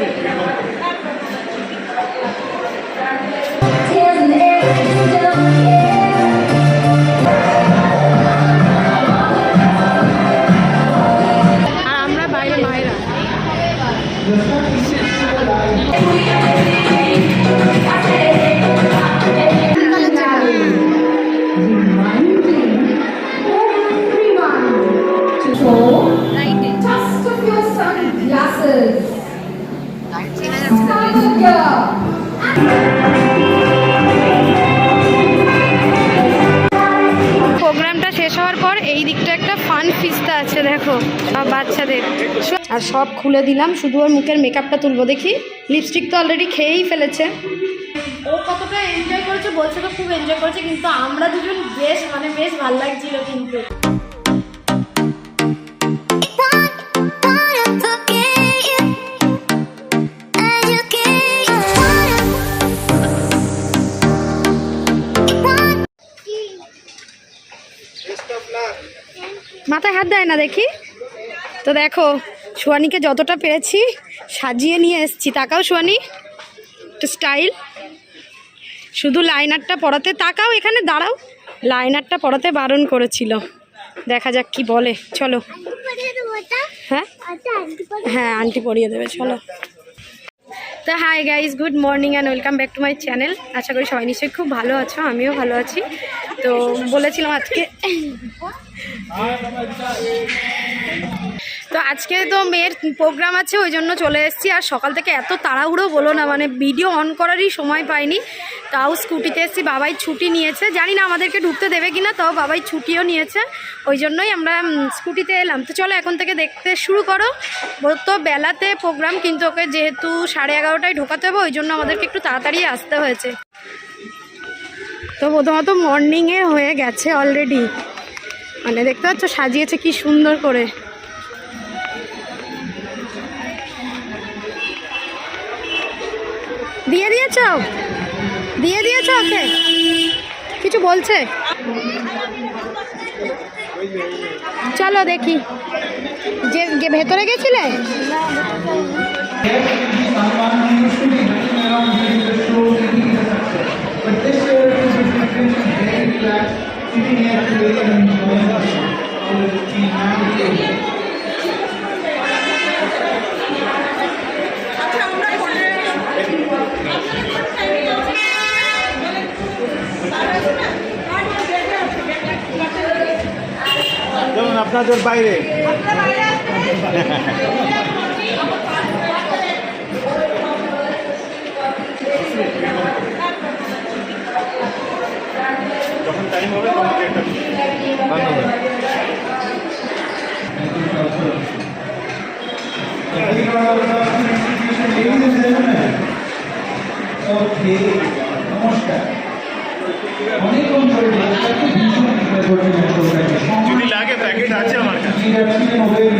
আর দেখো বাচ্চাদের। আর সব খুলে দিলাম শুধু ওর মুখের মেকআপটা তুলবো দেখি? লিপস্টিক তো অলরেডি খেয়েই ফেলেছে। ও কতটা এনজয় করেছে বলছে তো খুব এনজয় করেছে কিন্তু আমরা দুজন বেশ মানে বেশ ভালো লাগছিল কিন্তু। দেয় না দেখি। তো দেখো সোয়ানিকে যতটা পেয়েছি সাজিয়ে নিয়ে এসছি। তাকাও সোয়ানি একটু স্টাইল শুধু লাইনারটা পড়াতে তাকাও এখানে দাঁড়াও। লাইনারটা পড়াতে বারণ করেছিল। দেখা যাক কি বলে। চলো। হ্যাঁ? হ্যাঁ আন্টি পরিয়ে দেবে চলো। তো hi guys good morning and welcome back to my channel আশা করি সবাই নিশ্চয়ই খুব ভালো আছো, আমিও ভালো আছি। তো বলেছিলাম আজকে তো আজকে তো মেয়ের প্রোগ্রাম আছে, ওই জন্য চলে এসেছি। আর সকাল থেকে এত তাড়াহুড়ো বলো না মানে ভিডিও অন করারই সময় পাইনি। তাও স্কুটিতে এসেছি, বাবাই ছুটি নিয়েছে। জানি না আমাদেরকে ঢুকতে দেবে কিনা, তাও বাবাই ছুটিও নিয়েছে। ওই জন্যই আমরা স্কুটিতে এলাম। তো চলো এখন থেকে দেখতে শুরু করো। তো বেলাতে প্রোগ্রাম কিন্তু ওকে যেহেতু সাড়ে এগারোটায় ঢোকাতে হবে, ওই জন্য আমাদেরকে একটু তাড়াতাড়ি আসতে হয়েছে। তো প্রথমত মর্নিংয়ে হয়ে গেছে অলরেডি মানে দেখতে পাচ্ছ, সাজিয়েছে কি সুন্দর করে। দিয়ে দিয়েছ? দিয়ে দিয়েছ ওকে? কিছু বলছে? চলো দেখি। যে ভেতরে গেছিলে? আপনাদের বাইরে। যখন টাইম হবে তখন একটা ধন্যবাদ নমস্কার অনেকক্ষণ ধরে ভীষণ প্যাকেট আছে আমার কাছে। যাচ্ছিলেন ওদের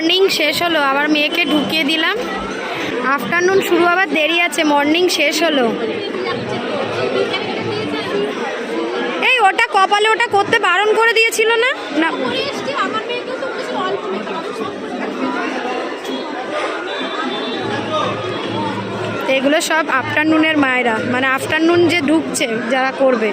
মর্নিং শেষ হলো, আবার মেয়েকে ঢুকিয়ে দিলাম। আফটারনুন শুরু, আবার দেরি আছে, মর্নিং শেষ হলো। এই, ওটা কপালে ওটা করতে বারণ করে দিয়েছিল না? না। এগুলো সব আফটারনুনের মায়েরা মানে আফটারনুন যে ঢুকছে, যারা করবে।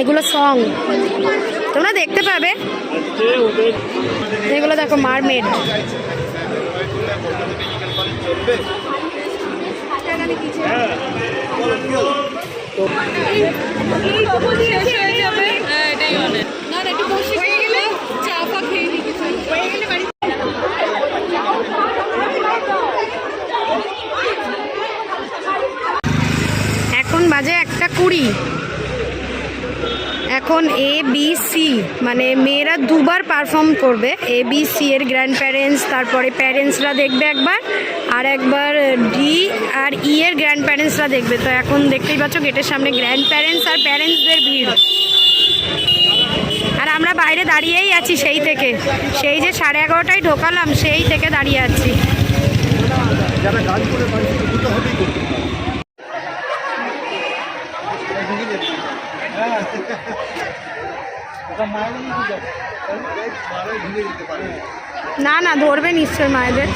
এগুলো সং তোমরা দেখতে পাবে। এগুলো দেখো মারমেড। বাজে একটা কুড়ি। এখন এ বি সি মানে মেয়েরা দুবার পারফর্ম করবে। এ বি সি এর গ্র্যান্ড প্যারেন্টস তারপরে প্যারেন্টসরা দেখবে একবার, আর একবার ডি আর ই এর গ্র্যান্ড প্যারেন্টসরা দেখবে। তো এখন দেখতেই পাচ্ছ গেটের সামনে গ্র্যান্ড প্যারেন্টস আর প্যারেন্টসদের ভিড়। আর আমরা বাইরে দাঁড়িয়েই আছি সেই থেকে। সেই যে সাড়ে এগারোটায় ঢোকালাম, সেই থেকে দাঁড়িয়ে আছি। যারা করে না না ধরবে নিশ্চয় মায়েদের।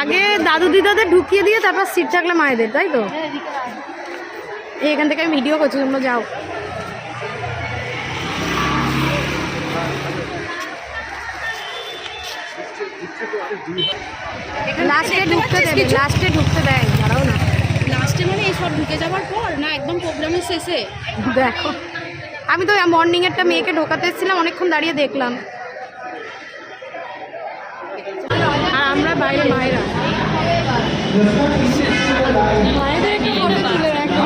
আগে দাদু দিদাদের ঢুকিয়ে দিয়ে তারপর সিট থাকলে মায়েদের তাই তো? এখান থেকে আমি ভিডিও করছি তোমরা যাও। লাস্টে ঢুকতে দেবে লাস্টে ঢুকতে দেয় দাঁড়াও না। লাস্টে মানে এই সব ঢুকে যাওয়ার পর না একদম প্রোগ্রামের শেষে? দেখো আমি তো মর্নিংয়েরটা একটা মেয়েকে ঢোকাতে এসেছিলাম অনেকক্ষণ দাঁড়িয়ে দেখলাম। আর আমরা বাইরে মায়েরা মায়েদের একটা ফটো তুলে রাখো।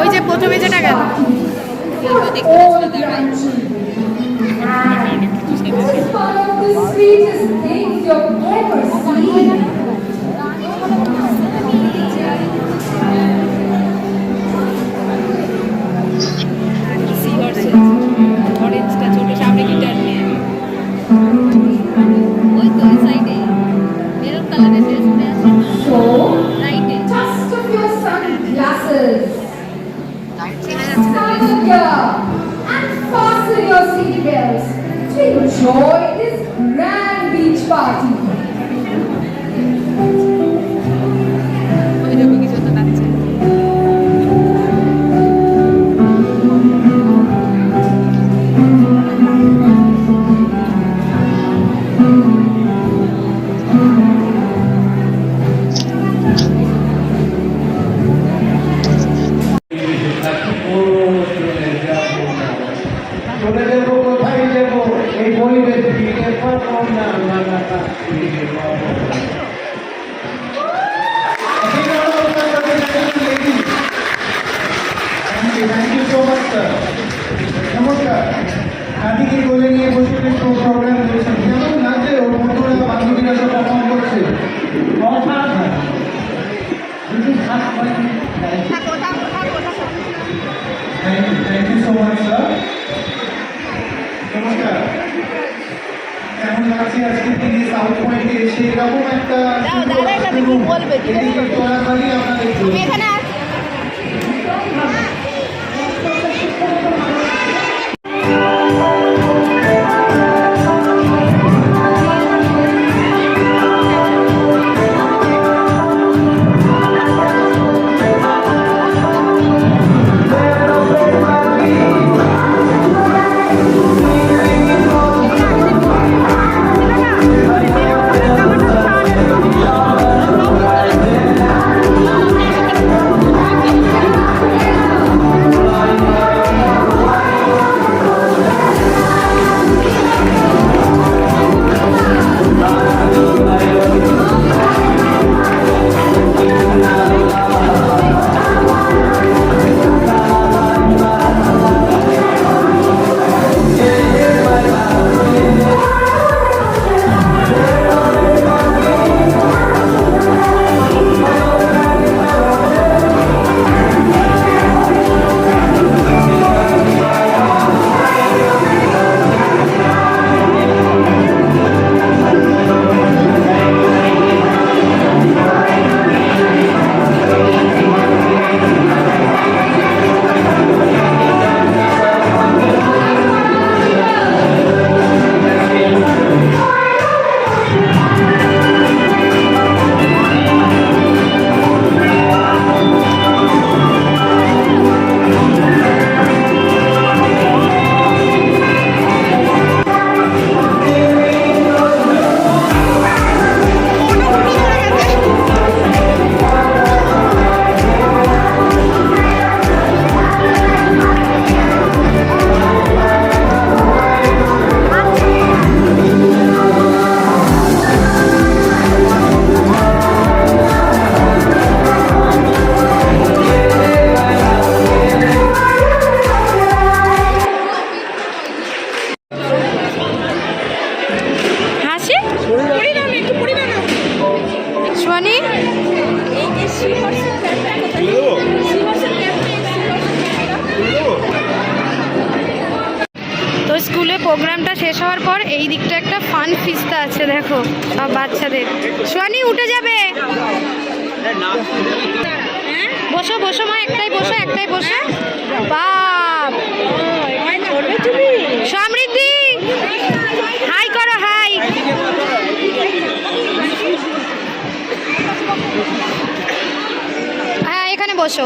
ওই যে প্রথমে যেটা গেল। দেখতে de. এখানে ছোট্ট একটা ফান ফিস্তা আছে, দেখো, সব বাচ্চাদের। সোয়ানি, উঠে যাবে? হ্যাঁ? বসো বসো মা, একটাই বসো একটাই বসো। বাপ! সমৃদ্ধি! হাই করো, হাই! হ্যাঁ এখানে বসো।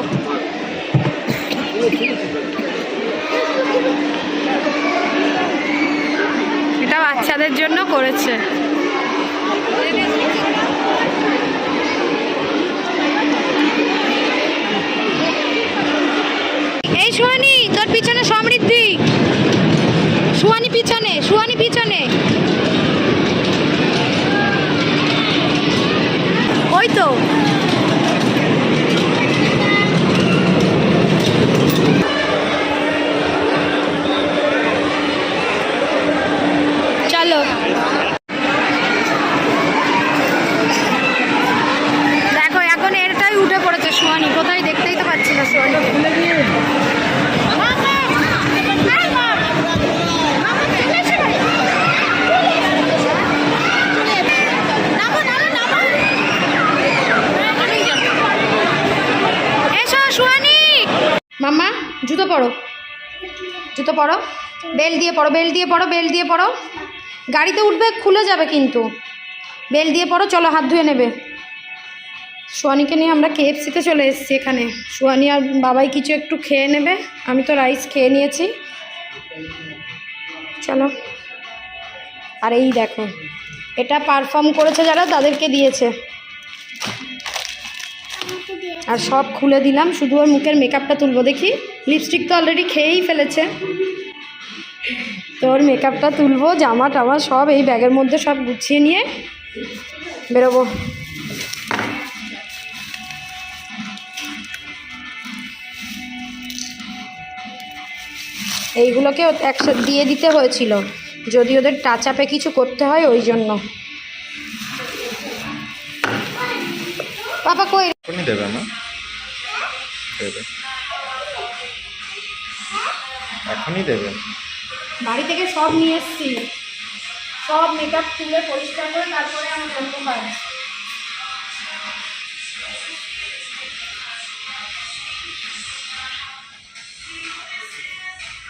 এটা বাচ্চাদের জন্য করেছে। এই সুহানি তোর পিছনে সমৃদ্ধি। সুহানি পিছনে সুহানি পিছনে ওই তো চলো দেখো এখন এরটাই উঠে পড়েছে সোয়ানি কোথায় দেখতেই তো পাচ্ছি না সোয়ানি খুলে দিয়ে সোয়ানি মাম্মা, জুতো পরো। জুতো পরো। বেল দিয়ে পড়ো বেল দিয়ে পড়ো বেল দিয়ে পড়ো গাড়িতে উঠবে, খুলে যাবে কিন্তু। বেল দিয়ে পড়ো চলো হাত ধুয়ে নেবে। সোয়ানিকে নিয়ে আমরা কেএফসিতে চলে এসেছি এখানে। সোয়ানি আর বাবাই কিছু একটু খেয়ে নেবে। আমি তো রাইস খেয়ে নিয়েছি। চলো। আর এই দেখো, এটা পারফর্ম করেছে যারা, তাদেরকে দিয়েছে। আর সব খুলে দিলাম, শুধু ওর মুখের মেকআপটা তুলবো, দেখি? লিপস্টিক তো অলরেডি খেয়েই ফেলেছে। তো ওর মেকআপটা তুলবো, জামা টামা সব এই ব্যাগের মধ্যে সব গুছিয়ে নিয়ে বেরোবো। এইগুলোকে একসাথে দিয়ে দিতে হয়েছিল, যদি ওদের টাচ আপে কিছু করতে হয় ওই জন্য। এখনই দেবে না দেবে। এখনই দেবে। বাড়ি থেকে সব নিয়ে এসেছি। সব মেকআপ তুলে পরিষ্কার করে তারপরে আমি করতে পারি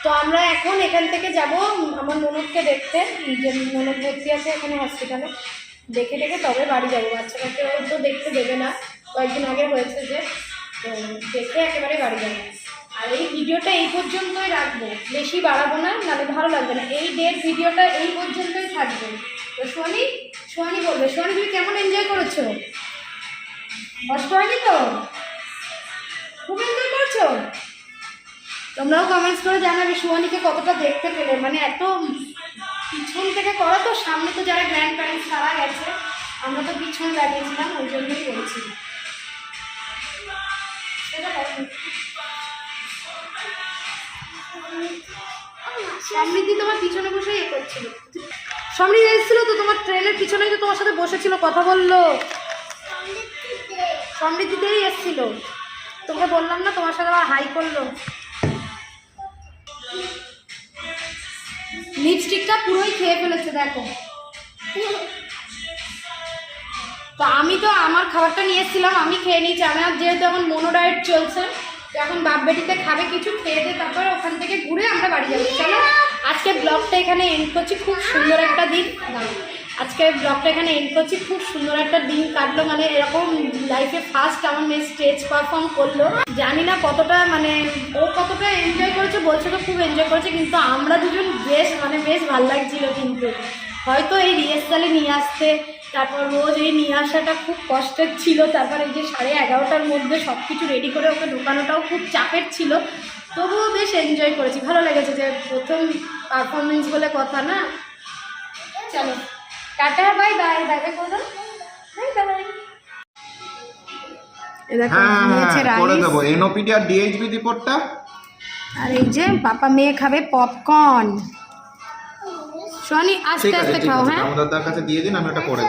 তো আমরা এখন এখান থেকে যাব আমার ননদকে দেখতে। যে ননদ ভর্তি আছে এখানে হসপিটালে দেখে দেখে তবে বাড়ি যাব। বাচ্চা কাচ্চা তো দেখতে দেবে না। কয়েকদিন আগে হয়েছে যে, তো দেখে একেবারে বাড়ি যাব। আর এই ভিডিওটা এই পর্যন্তই রাখব। বেশি বাড়াবো না, নাহলে ভালো লাগবে না। এই ডেট ভিডিওটা এই পর্যন্তই থাকবে। তো সোয়ানি সোয়ানি বলবে সোয়ানি তুমি কেমন এনজয় করেছ? কষ্ট হয়নি তো? খুব এনজয় করছ? তোমরাও কমেন্টস করে জানাবে সুহানিকে কতটা দেখতে পেলে। মানে এত পিছন থেকে করা তো, সামনে তো যারা গ্র্যান্ড প্যারেন্টস তারা গেছে আমরা তো পিছনে লাগিয়েছিলাম, ওই জন্যই দেখো। সমৃদ্ধি তোমার পিছনে বসে ইয়ে করছিল। সমৃদ্ধি এসেছিল তো তোমার ট্রেনের পিছনেই তো তোমার সাথে বসেছিল, কথা বলল। সমৃদ্ধিতেই এসেছিল। তোকে বললাম না, তোমার সাথে আবার হাই করল। লিপস্টিকটা পুরোই খেয়ে ফেলেছে, দেখো। তো আমি তো আমার খাবারটা নিয়ে এসেছিলাম, আমি খেয়ে নিয়েছি। আমার যেহেতু এখন মনো ডায়েট চলছে এখন বাপ বেটিতে খাবে কিছু, খেয়ে দিয়ে তারপরে ওখান থেকে ঘুরে আমরা বাড়ি যাব। চলো, আজকে ব্লগটা এখানে এন্ড করছি। খুব সুন্দর একটা দিন। আজকে ব্লগটা এখানে এন্ড করছি। খুব সুন্দর একটা দিন কাটলো। মানে এরকম লাইফে ফার্স্ট আমার মেয়ে স্টেজ পারফর্ম করল। জানি না কতটা মানে ও কতটা এনজয় করেছে, বলছে তো খুব এনজয় করেছে, কিন্তু আমরা দুজন বেশ মানে বেশ ভালো লাগছিল কিন্তু। হয়তো এই রিহার্সালে নিয়ে আসতে তারপর রোজ এই নিয়ে আসাটা খুব কষ্টের ছিল। তারপর এই যে সাড়ে এগারোটার মধ্যে সব কিছু রেডি করে ওকে ঢোকানোটাও খুব চাপের ছিল। তবুও বেশ এনজয় করেছি। ভালো লেগেছে যে প্রথম পারফরমেন্স বলে কথা না? চলো। Tata bye bye bye bye করে বাই বাই আর ডিএইচবি রিপোর্টটা আর এই যে পাপা মেয়ে খাবে পপকর্ন শনি আস্তে আস্তে খাও হ্যাঁ? দামোদরদার কাছে দিয়ে দিন আমি ওটা করে